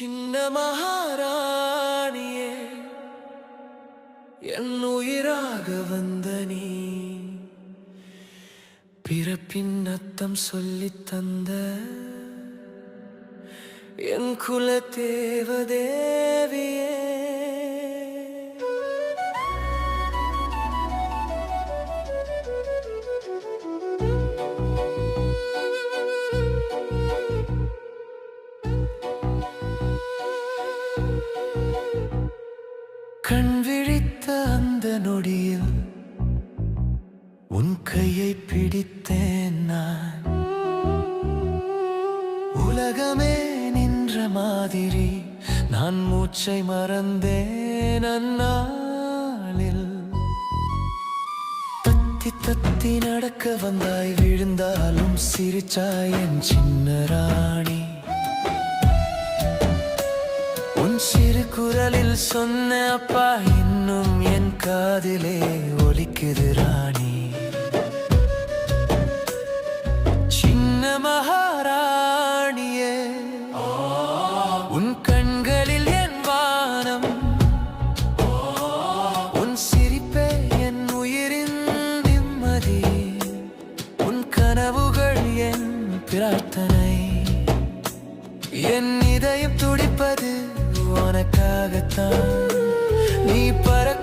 சின்ன மகாராணியே என் உயிராக வந்த நீ. பிறப்பின் அத்தம் சொல்லி தந்த என் குல தேவதேவியே நொடியில் உன் கையை பிடித்தேன் நான். உலகமே நின்ற மாதிரி நான் மூச்சை மறந்தேன் அந்நாளில். தத்தி தத்தி நடக்க வந்தாய் விழுந்தாலும் சிரிச்சாய் என் சின்ன ராணி. திருக்குறளில் சொன்ன அப்பா இன்னும் என் காதிலே ஒலிக்குது ராணி. சின்ன மகாராணியே உன் கண்களில் என் வானம் உன் சிரிப்பே என் உயிரின் நிம்மதி உன் கனவுகள் என் பிரார்த்தனை. என் இதயம் துடிப்பது உனக்காகத்தான். நீ பறக்க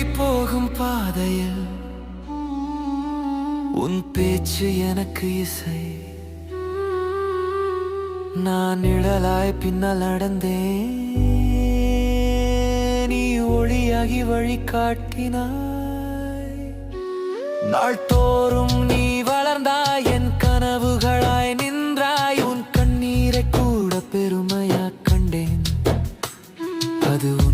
தேடி போகும் பாதையில் உன் பேச்சு எனக்கு இசை. நான் நிழலாய் பின்னால் நடந்தேன். நீ ஒளியாகி வழி காட்டினாய். நாள்தோறும் நீ வளர்ந்தாய் என் கனவுகளாய் நின்றாய். உன் கண்ணீரை கூட பெருமையா கண்டேன். அது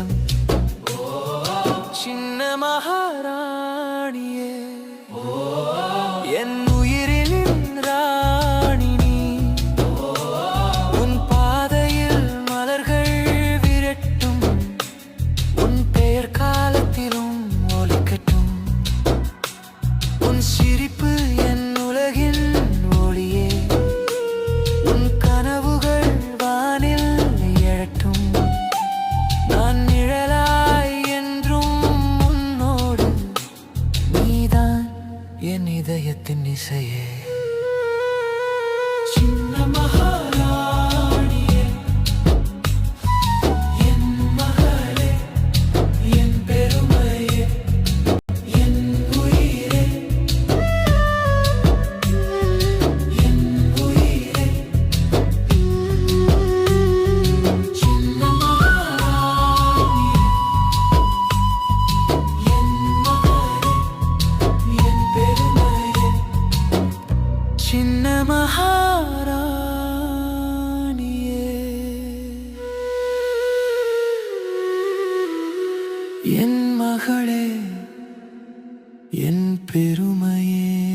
ரகசியம் சின்ன மகாராணியே. say it. என் பெருமையே.